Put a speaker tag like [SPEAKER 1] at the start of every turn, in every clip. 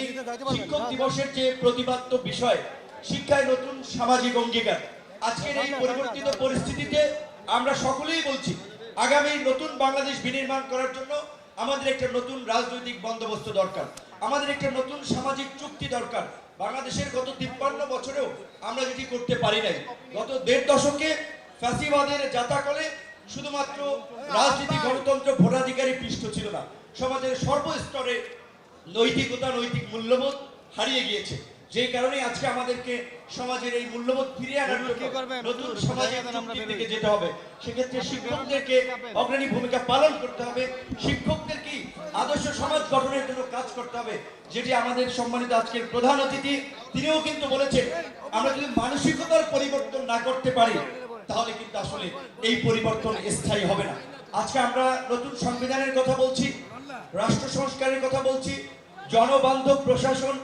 [SPEAKER 1] এই শিক্ষক দিবসের যে প্রতিপাদ্য বিষয় শিক্ষায় নতুন সামাজিক অঙ্গীকার। আজকের এই পরিবর্তিত পরিস্থিতিতে আমরা সকলেই বলছি আগামী নতুন বাংলাদেশ বিনির্মাণ করার জন্য আমাদের একটা নতুন রাজনৈতিক বন্দোবস্ত দরকার আমাদের একটা নতুন সামাজিক চুক্তি দরকার। বাংলাদেশের গত তিপ্পান্ন বছরেও আমরা যেটি করতে পারি নাই গত দেড় দশকে ফ্যাসিবাদের যাতাকলে শুধুমাত্র রাজনীতি গণতন্ত্র ভোটাধিকারী পৃষ্ঠ ছিল না। সমাজের সর্বস্তরে নৈতিকতা নৈতিক মূল্যবোধ হারিয়ে গিয়েছে। যেই কারণে আজকে আমাদেরকে সমাজের এই মূল্যবোধ ফিরিয়ে আনার জন্য নতুন সমাজের চুক্তির দিকে যেতে হবে। সেক্ষেত্রে শিক্ষকদেরকে অগ্রণী ভূমিকা পালন করতে হবে। শিক্ষকদেরকে আদর্শ সমাজ গঠনের জন্য কাজ করতে হবে যেটি আমাদের সম্মানিত আজকের প্রধান অতিথি তিনিও কিন্তু বলেছেন আমরা যদি মানসিকতার পরিবর্তন না করতে পারি তাহলে কিন্তু আসলে এই পরিবর্তন স্থায়ী হবে না। আজকে আমরা নতুন সংবিধানের কথা বলছি। রাষ্ট্র বলছি জনবান্ধব প্রশাসন,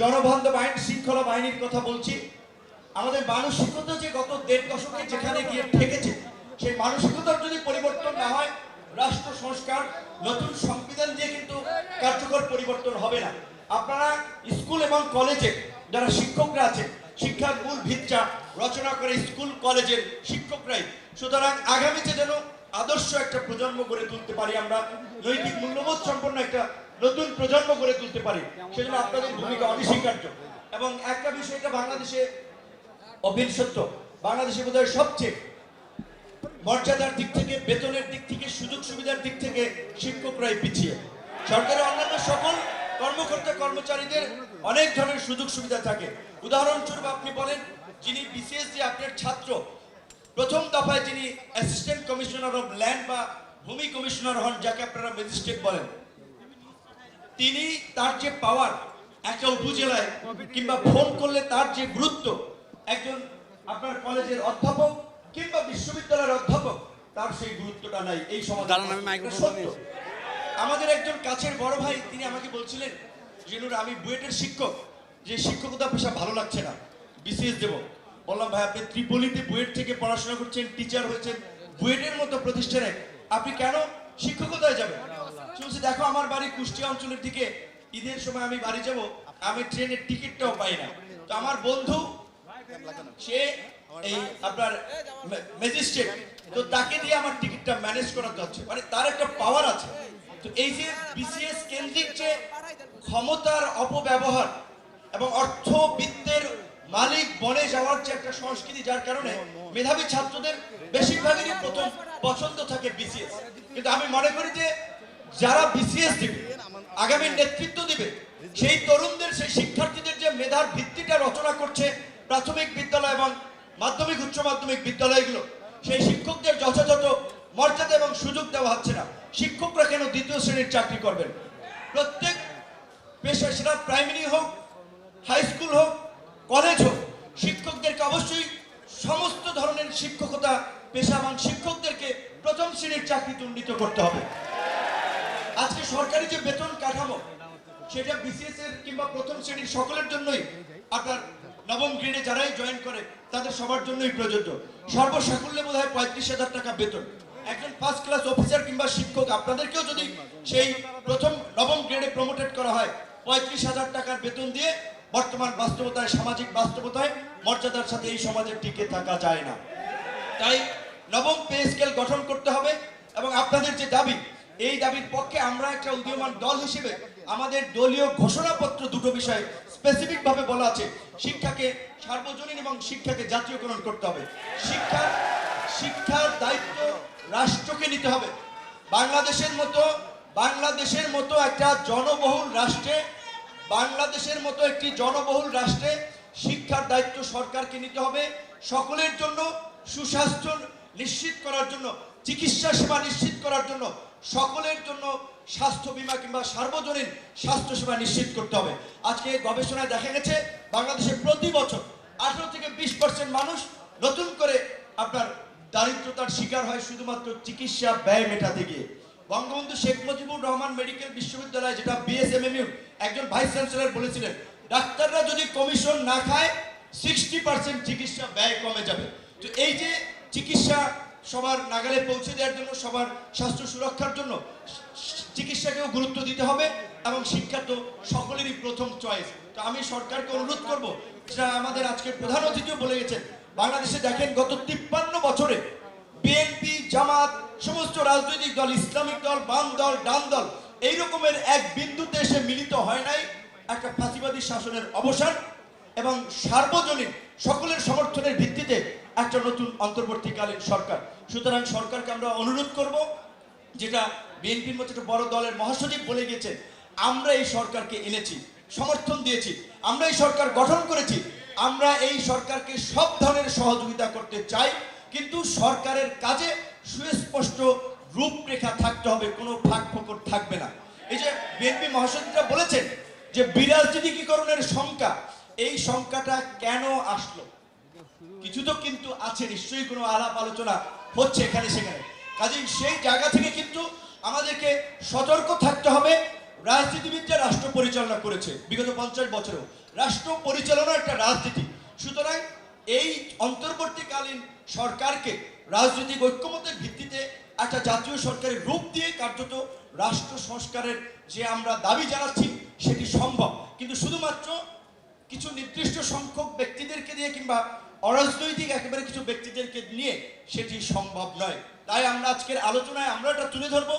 [SPEAKER 1] জনবান্ধব আইন শৃঙ্খলা বাহিনীর কথা বলছি। আমাদের মানসিকতা যে গত দেড় দশকে যেখানে গিয়ে ঠেকেছে, সেই মানসিকতার যদি পরিবর্তন না হয়, রাষ্ট্র সংস্কার, নতুন সংবিধান দিয়ে কিন্তু কার্যকর পরিবর্তন হবে না। আপনারা স্কুল এবং কলেজে যারা শিক্ষকরা আছে শিক্ষার মূল ভিতটা রচনা করে স্কুল, কলেজের শিক্ষকরাই, সুতরাং আগামীতে যেন আদর্শ একটা প্রজন্ম গড়ে তুলতে পারি আমরা, নৈতিক মূল্যবোধ সম্পন্ন একটা নতুন প্রজন্ম গড়ে তুলতে পারি। সেজন্য আপনাদের ভূমিকা অনস্বীকার্য। এবং একটা বিষয় এটা বাংলাদেশে অভিন সত্য বাংলাদেশে বোধহয় সবচেয়ে মর্যাদার দিক থেকে বেতনের দিক থেকে সুযোগ সুবিধার দিক থেকে শিক্ষকরাই পিছিয়ে। সরকারের অন্যান্য সকল কর্মকর্তা কর্মচারীদের অনেক ধরনের সুযোগ সুবিধা থাকে। উদাহরণস্বরূপ আপনি বলেন যিনি বিসিএস যে আপনার ছাত্র প্রথম দফায় যিনি অ্যাসিস্ট্যান্ট কমিশনার অফ ল্যান্ড বা ভূমি কমিশনার হন যাকে আপনারা ম্যাজিস্ট্রেট বলেন তিনি তার যে পাওয়ার একটা উপজেলায় কিংবা ফোন করলে তার যে গুরুত্ব একজন আপনার কলেজের অধ্যাপক কিংবা বিশ্ববিদ্যালয়ের অধ্যাপক তার সেই গুরুত্বটা নাই এই সমাজে আমাদের একজন কাছের বড় ভাই তিনি আমাকে বলছিলেন জিনুর আমি বুয়েটের শিক্ষক যে শিক্ষকতা পেশা ভালো লাগছে না বিসিএস দেব। বললাম ভাই আপনি ত্রিপলিতে বুয়েট থেকে পড়াশোনা করছেন টিচার হয়েছেন বুয়েটের মতো প্রতিষ্ঠানে আপনি কেন শিক্ষকতায় যাবেন? বলছে দেখো আমার বাড়ি কুষ্টিয়া অঞ্চলের দিকে। ঈদের সময় আমি বাড়ি যাব, আমি ট্রেনের টিকিটটাও পাই না। তো আমার বন্ধু, সে এই আপনার ম্যাজিস্ট্রেট, তো তাকে দিয়ে আমার টিকিটটা ম্যানেজ করাতে হচ্ছে মানে তার একটা পাওয়ার আছে। তো এই যে বিসিএস কেন্দ্রিক যে ক্ষমতার অপব্যবহার এবং অর্থবিত্তের মালিক বনে যাওয়ার যে একটা সংস্কৃতি, যার কারণে মেধাবী ছাত্রদের বেশিরভাগেরই প্রথম পছন্দ থাকে বিসিএস। কিন্তু আমি মনে করি যে যারা বিসিএস দিবে, আগামী নেতৃত্ব দিবে, সেই তরুণদের, সেই শিক্ষার্থীদের যে মেধার ভিত্তিটা রচনা করছে প্রাথমিক বিদ্যালয় এবং মাধ্যমিক, উচ্চ মাধ্যমিক বিদ্যালয়গুলো, সেই শিক্ষকদের যথাযথ মর্যাদা এবং সুযোগ দেওয়া হচ্ছে না। শিক্ষকরা কেন দ্বিতীয় শ্রেণির চাকরি করবেন? প্রত্যেক পেশা সেটা প্রাইমারি হোক, হাই স্কুল হোক, কলেজ হোক, শিক্ষকদেরকে অবশ্যই সমস্ত ধরনের শিক্ষকতা, পেশা এবং শিক্ষকদেরকে প্রথম শ্রেণির চাকরিতে উন্নীত করতে হবে। আজকে সরকারি যে বেতন কাঠামো, সেটা বিসিএস এর কিংবা প্রথম শ্রেণির সকলের জন্যই আপনার নবম গ্রেডে যারাই জয়েন করে, তাদের সবার জন্যই প্রযোজ্য। সর্বসাকুল্যে বোধ হয় পঁয়ত্রিশ হাজার টাকা বেতন। একজন ফার্স্ট ক্লাস অফিসার কিংবা শিক্ষক, আপনাদেরকেও যদি সেই প্রথম নবম গ্রেডে প্রমোটেড করা হয়, পঁয়ত্রিশ হাজার টাকার বেতন দিয়ে বর্তমান বাস্তবতায়, সামাজিক বাস্তবতায় মর্যাদার সাথে এই সমাজে টিকে থাকা যায় না। তাই নবম পে স্কেল গঠন করতে হবে এবং আপনাদের যে দাবি এই দাবির পক্ষে আমরা একটা উদীয়মান দল হিসেবে আমাদের দলীয় ঘোষণাপত্র দুটো বিষয়ে স্পেসিফিক ভাবে বলা আছে। শিক্ষাকে সার্বজনীন এবং শিক্ষাকে জাতীয়করণ করতে হবে। শিক্ষা, শিক্ষার দায়িত্ব রাষ্ট্রকে নিতে হবে। বাংলাদেশের মতো বাংলাদেশের মতো একটা জনবহুল রাষ্ট্রে, বাংলাদেশের মতো একটি জনবহুল রাষ্ট্রে শিক্ষার দায়িত্ব সরকারকে নিতে হবে। সকলের জন্য সুস্বাস্থ্য নিশ্চিত করার জন্য, চিকিৎসা সেবা নিশ্চিত করার জন্য সকলের জন্য স্বাস্থ্য বীমা কিংবা সার্বজনীন স্বাস্থ্য সেবা নিশ্চিত করতে হবে। আজকে গবেষণায় দেখা গেছে, বাংলাদেশে প্রতি বছর আঠারো থেকে বিশ পার্সেন্ট মানুষ নতুন করে আপনার দারিদ্রতার শিকার হয় শুধুমাত্র চিকিৎসা ব্যয় মেটাতে গিয়ে। বঙ্গবন্ধু শেখ মুজিবুর রহমান মেডিকেল বিশ্ববিদ্যালয় যেটা বিএসএমএমইউ একজন ভাইস চ্যান্সেলর বলেছিলেন, ডাক্তাররা যদি কমিশন না খায় সিক্সটি পার্সেন্ট চিকিৎসা ব্যয় কমে যাবে। তো এই যে চিকিৎসা সবার নাগালে পৌঁছে দেওয়ার জন্য, সবার স্বাস্থ্য সুরক্ষার জন্য চিকিৎসাকেও গুরুত্ব দিতে হবে এবং শিক্ষা তো সকলেরই প্রথম চয়েস তো আমি সরকারকে অনুরোধ করব, যেটা আমাদের আজকে প্রধান অতিথিও বলে গেছেন, বাংলাদেশে দেখেন গত তিপ্পান্ন বছরে বিএনপি জামাত, সমস্ত রাজনৈতিক দল, ইসলামিক দল, বাম দল, ডান দল, এই রকমের এক বিন্দুতে এসে মিলিত হয় নাই, একটা ফাঁসিবাদী শাসনের অবসান এবং সার্বজনীন সকলের সমর্থনের ভিত্তিতে একটা নতুন অন্তর্বর্তীকালীন সরকার। সুতরাং সরকারকে আমরা অনুরোধ করব, যেটা বিএনপির মতো একটা বড় দলের মহাসচিব বলে গিয়েছেন, আমরা এই সরকারকে এনেছি, সমর্থন দিয়েছি, আমরা এই সরকার গঠন করেছি, আমরা এই সরকারকে সব ধরনের সহযোগিতা করতে চাই, কিন্তু সরকারের কাজে সুস্পষ্ট রূপরেখা থাকতে হবে, কোনো ফাঁক ফোকর থাকবে না। এই যে বিএনপি মহাসচিবরা বলেছেন যে বিরাজনীতিকরণের শঙ্কা এই শঙ্কাটা কেন আসলো? কিছু তো কিন্তু আছে, নিশ্চয়ই কোনো আলাপ আলোচনা হচ্ছে এখানে সেখানে। কাজেই সেই জায়গা থেকে কিন্তু আমাদেরকে সতর্ক থাকতে হবে। রাজনীতিবিদরা রাষ্ট্র পরিচালনা করেছে বিগত পঞ্চাশ বছরেও। রাষ্ট্র পরিচালনা একটা রাজনীতি। সুতরাং এই অন্তর্বর্তীকালীন সরকারকে রাজনৈতিক ঐক্যমতের ভিত্তিতে একটা জাতীয় সরকারের রূপ দিয়ে কার্যত রাষ্ট্র সংস্কারের যে আমরা দাবি জানাচ্ছি, সেটি সম্ভব। কিন্তু শুধুমাত্র কিছু নির্দিষ্ট সংখ্যক ব্যক্তিদেরকে দিয়ে কিংবা অরাজনৈতিক একেবারে কিছু ব্যক্তিদেরকে নিয়ে সেটি সম্ভব নয়। তাই আমরা আজকের আলোচনায় আমরা এটা তুলে ধরবো।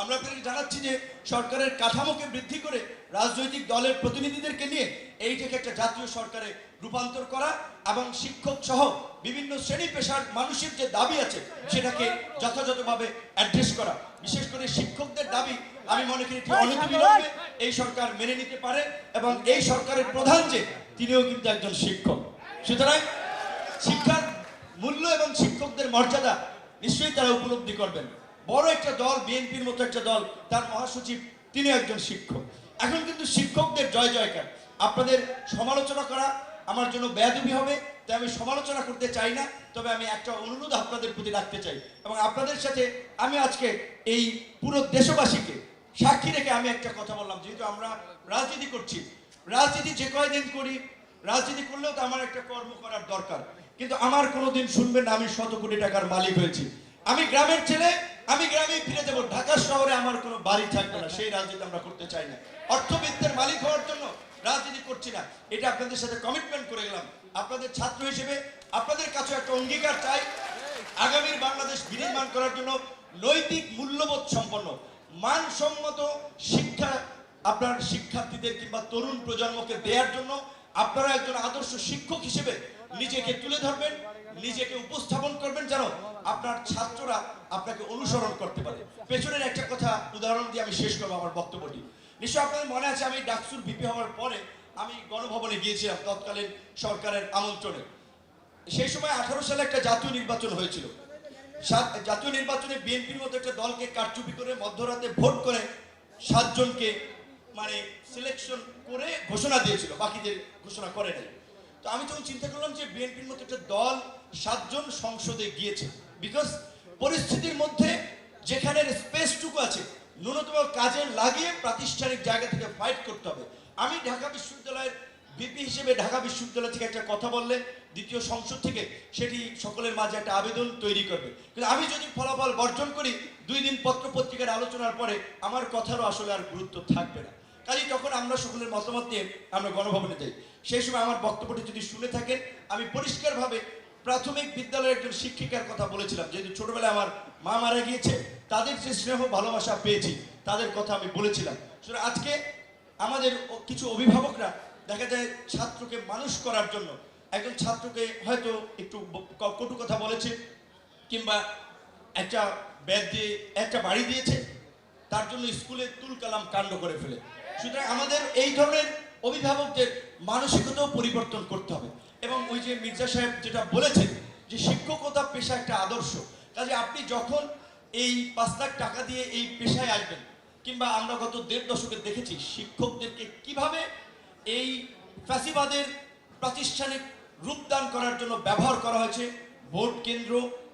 [SPEAKER 1] আমরা আপনাকে জানাচ্ছি যে সরকারের কাঠামোকে বৃদ্ধি করে রাজনৈতিক দলের প্রতিনিধিদেরকে নিয়ে এইটাকে একটা জাতীয় সরকারে রূপান্তর করা এবং শিক্ষক সহ বিভিন্ন শ্রেণি পেশার মানুষের যে দাবি আছে সেটাকে যথাযথভাবে অ্যাড্রেস করা। বিশেষ করে শিক্ষকদের দাবি আমি মনে করি এটি অনতিবিলম্বে এই সরকার মেনে নিতে পারে এবং এই সরকারের প্রধান যে তিনিও কিন্তু একজন শিক্ষক। সুতরাং মূল্য এবং শিক্ষকদের মর্যাদা নিশ্চয়ই তারা উপলব্ধি করবেন। বড় একটা দল, বিএনপির মতো একটা দল, তার মহাসচিব, তিনি একজন শিক্ষক। এখন কিন্তু শিক্ষকদের জয় জয়কার। আপনাদের সমালোচনা করা আমার জন্য বেয়াদবি হবে, তাই আমি সমালোচনা করতে চাই না, তবে আমি একটা অনুরোধ আপনাদের প্রতি রাখতে চাই এবং আপনাদের সাথে আমি আজকে এই পুরো দেশবাসীকে সাক্ষী রেখে আমি একটা কথা বললাম। যেহেতু আমরা রাজনীতি করছি, রাজনীতি যে কয়দিন করি রাজনীতি করলেও তো আমার একটা কর্ম করার দরকার। কিন্তু আমার কোনোদিন শুনবেন না, আমি শত কোটি টাকার মালিক হয়েছি। আমি গ্রামের ছেলে, আমি গ্রামে ফিরে যাব ঢাকা শহরে আমার কোনো বাড়ি থাকবে না, সেই রাজনীতি আমরা করতে চাই না। অর্থবিত্তের মালিক হওয়ার জন্য রাজনীতি করছি না। এটা আপনাদের সাথে কমিটমেন্ট করে গেলাম। আপনাদের ছাত্র হিসেবে আপনাদের কাছে একটা অঙ্গীকার চাই। আগামীর বাংলাদেশ বিনির্মাণ করার জন্য নৈতিক মূল্যবোধ সম্পন্ন, মানসম্মত শিক্ষা আপনার শিক্ষার্থীদের কিংবা তরুণ প্রজন্মকে দেওয়ার জন্য আপনারা একজন আদর্শ শিক্ষক হিসেবে নিজেকে তুলে ধরবেন, নিজেকে উপস্থাপন করবেন যেন আপনার ছাত্ররা আপনাকে অনুসরণ করতে পারে। পেছনের একটা কথা, উদাহরণ দিয়ে আমি শেষ করব আমার বক্তব্যটি। নিশ্চয় আপনাদের মনে আছে, আমি ডাকসুর বিপি হওয়ার পরে আমি গণভবনে গিয়েছিলাম তৎকালীন সরকারের আমন্ত্রণে। সেই সময় আঠারো সালে একটা জাতীয় নির্বাচন হয়েছিল। জাতীয় নির্বাচনে বিএনপির মতো একটা দলকে কারচুপি করে মধ্যরাতে ভোট করে সাতজনকে মানে সিলেকশন করে ঘোষণা দিয়েছিল, বাকিদের ঘোষণা করে নাই তো আমি তখন চিন্তা করলাম যে বিএনপির মতো একটা দল সাতজন সংসদে গিয়েছে। বিকজ পরিস্থিতির মধ্যে যেখানে স্পেসটুকু আছে, ন্যূনতম কাজে লাগিয়ে প্রাতিষ্ঠানিক জায়গা থেকে ফাইট করতে হবে। আমি ঢাকা বিশ্ববিদ্যালয়ের বিপি হিসেবে ঢাকা বিশ্ববিদ্যালয় থেকে একটা কথা বললে, দ্বিতীয় সংসদ থেকে সেটি সকলের মাঝে একটা আবেদন তৈরি করবে। কিন্তু আমি যদি ফলাফল বর্জন করি, দুই দিন পত্র পত্রিকার আলোচনার পরে আমার কথারও আসলে আর গুরুত্ব থাকবে না। কাজে যখন আমরা সকলের মতামত নিয়ে আমরা গণভবনে যাই, সেই সময় আমার বক্তব্যটি যদি শুনে থাকেন, আমি পরিষ্কারভাবে প্রাথমিক বিদ্যালয়ের একজন শিক্ষিকার কথা বলেছিলাম, যেহেতু ছোটবেলায় আমার মা মারা গিয়েছে, তাদের যে স্নেহ ভালোবাসা পেয়েছি, তাদের কথা আমি বলেছিলাম। সুতরাং আজকে আমাদের কিছু অভিভাবকরা দেখা যায় ছাত্রকে মানুষ করার জন্য, একজন ছাত্রকে হয়তো একটু কটু কথা বলেছে, কিংবা একটা ব্যাগ দিয়ে, একটা বাড়ি দিয়েছে, তার জন্য স্কুলে তুল কালাম কাণ্ড করে ফেলে। সুতরাং আমাদের এই ধরনের অভিভাবকদের মানসিকতাও পরিবর্তন করতে হবে। এবং ওই যে মির্জা সাহেব যেটা বলেছেন যে শিক্ষকতা পেশা একটা আদর্শ, কাজে আপনি যখন এই পাঁচ লাখ টাকা দিয়ে এই পেশায় আসবেন, কিংবা আমরা গত দেড় দশকে দেখেছি শিক্ষকদেরকে কীভাবে এই ফ্যাসিবাদের প্রাতিষ্ঠানিক রূপদান করার জন্য ব্যবহার করা হয়েছে, ভোট কেন্দ্র,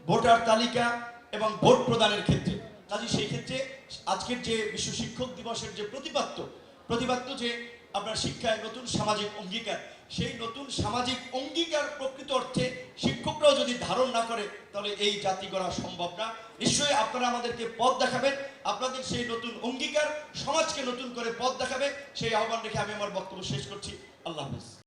[SPEAKER 1] ভোটার তালিকা এবং ভোট প্রদানের ক্ষেত্রে। কাজে সেই ক্ষেত্রে আজকের যে বিশ্ব শিক্ষক দিবসের যে প্রতিপাদ্য প্রতিপাদ্য যে আপনার শিক্ষায় নতুন সামাজিক অঙ্গীকার, সেই নতুন সামাজিক অঙ্গীকার প্রকৃত অর্থে শিক্ষকরাও যদি ধারণ না করে, তাহলে এই জাতি করা সম্ভব না। নিশ্চয়ই আপনারা আমাদেরকে পথ দেখাবেন, আপনাদের সেই নতুন অঙ্গীকার সমাজকে নতুন করে পথ দেখাবে, সেই আহ্বান রেখে আমি আমার বক্তব্য শেষ করছি। আল্লাহ হাফেজ।